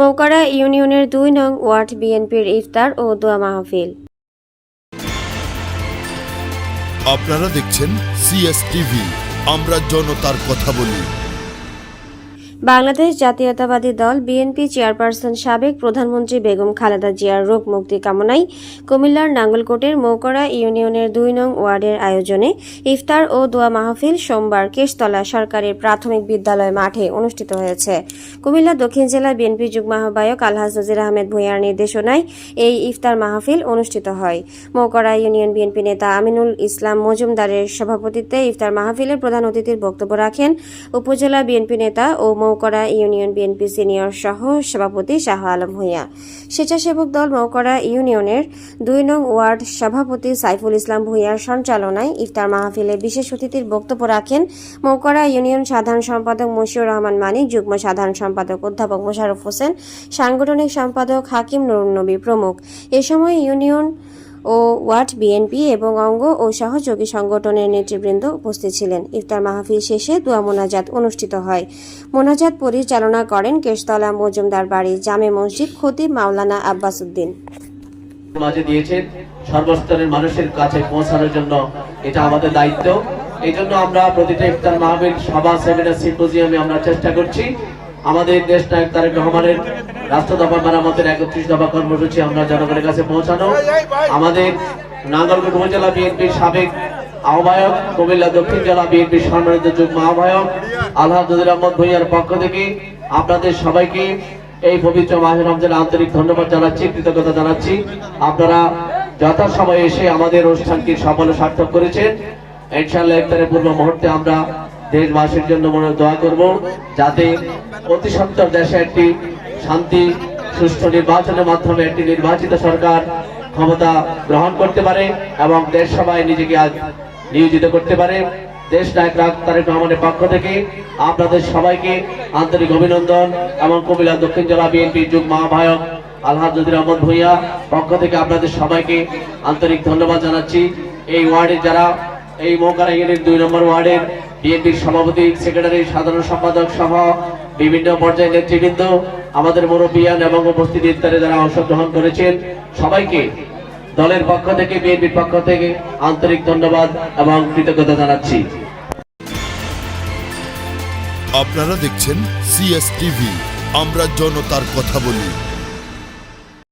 মৌকারা ইউনিয়নের দুই নং ওয়ার্ড বিএনপির ইফতার ও দোয়া মাহফিল। আপনারা দেখছেন সিএসটিভি আমরা জনতার কথা বলি। বাংলাদেশ জাতীয়তাবাদী দল বিএনপি চেয়ারপারসন সাবেক প্রধানমন্ত্রী বেগম খালেদা জিয়ার রোগ মুক্তি কামনায় কুমিল্লার নাঙ্গলকোটের মৌকড়া ইউনিয়নের দুই নং ওয়ার্ডের আয়োজনে ইফতার ও দোয়া মাহফিল সোমবার কেশতলা সরকারি প্রাথমিক বিদ্যালয় মাঠে অনুষ্ঠিত হয়েছে। কুমিল্লা দক্ষিণ জেলা বিএনপি যুগ্ম আহ্বায়ক আলহাজ নজির আহমেদ ভূঁইয়ার নির্দেশনায় এই ইফতার মাহফিল অনুষ্ঠিত হয়। মৌকড়া ইউনিয়ন বিএনপি নেতা আমিনুল ইসলাম মজুমদারের সভাপতিত্বে ইফতার মাহফিলের প্রধান অতিথির বক্তব্য রাখেন উপজেলা বিএনপি নেতা ও মৌকড়া ইউনিয়ন বিএনপি সিনিয়র সহ সভাপতি শাহ আলম ভূঁইয়া। স্বেচ্ছাসেবক দল মৌকড়া ইউনিয়নের দুই নং ওয়ার্ড সভাপতি সাইফুল ইসলাম ভূঁইয়ার সঞ্চালনায় ইফতার মাহফিলে বিশেষ অতিথির বক্তব্য রাখেন মৌকড়া ইউনিয়ন সাধারণ সম্পাদক মশিউর রহমান মানিক যুগ্ম সাধারণ সম্পাদক অধ্যাপক মোশাররফ হোসেন, সাংগঠনিক সম্পাদক হাকিম নুরুন নবী প্রমুখ। এ সময় ইউনিয়ন ও ওয়ার্ড বিএনপি এবং অঙ্গ ও সহযোগী সংগঠনের নেতৃবৃন্দ উপস্থিত ছিলেন। ইফতার মাহফিল শেষে দোয়া মোনাজাত অনুষ্ঠিত হয়। মোনাজাত পরিচালনা করেন কেশতলা মজুমদার বাড়ি জামে মসজিদ খতিব মাওলানা আব্বাস উদ্দিন। সর্বস্তরের মানুষের কাছে পৌঁছানোর জন্য এটা আমাদের দায়িত্ব। এই জন্য আমরা প্রতিটা ইফতার মাহফিল, সভা, সেমিনার, সিম্পোজিয়ামে আমরা চেষ্টা করছি। আমাদের দেশ নায়ক তারেক রহমানের রাষ্ট্র দফা মেরামতের একত্রিশ দফা কর্মসূচি আমরা জনগণের কাছে পৌঁছানো। আমাদের নাঙ্গলকোট উপজেলা বিএনপির সাবেক আহ্বায়ক কুমিল্লা দক্ষিণ জেলা বিএনপির সম্মানিত যুগ্ম আহ্বায়ক নজির আহমদ ভূঁইয়ার পক্ষ থেকে আপনাদের সবাইকে এই পবিত্র মাহে রমজানের আন্তরিক ধন্যবাদ জানাচ্ছি কৃতজ্ঞতা জানাচ্ছি। আপনারা যথাসময়ে এসে আমাদের অনুষ্ঠানকে সফল সার্থক করেছেন। ইনশাআল্লাহ ইফতারের পূর্ব মুহূর্তে আমরা দেশবাসীর জন্য মনে দোয়া করব যাতে অতি সত্তর দেশে একটি শান্তি, সুষ্ঠু নির্বাচনের মাধ্যমে একটি নির্বাচিত সরকার ক্ষমতা গ্রহণ করতে পারে এবং দেশ সভায় নিজেকে আজ নিয়োজিত করতে পারে। দেশ নায়ক তারেক রহমানের পক্ষ থেকে আপনাদের সবাইকে আন্তরিক অভিনন্দন এবং কুমিল্লা দক্ষিণ জেলা বিএনপি যুগ আহ্বায়ক আলহাজ নজির আহমদ ভূঁইয়া পক্ষ থেকে আপনাদের সবাইকে আন্তরিক ধন্যবাদ জানাচ্ছি। এই ওয়ার্ডের যারা, এই মৌকারা দুই নম্বর ওয়ার্ডের বিএনপির সভাপতি, সেক্রেটারি, সাধারণ সম্পাদক সহ বিভিন্ন পর্যায়ের নেতৃবৃন্দ, আমাদের মুরব্বিয়ান এবং উপস্থিত ইত্যাদি যারা অংশগ্রহণ করেছেন, সবাইকে দলের পক্ষ থেকে, বিএনপির পক্ষ থেকে আন্তরিক ধন্যবাদ এবং কৃতজ্ঞতা জানাচ্ছি। আপনারা দেখছেন সিএস টিভি আমরা জনতার কথা বলি।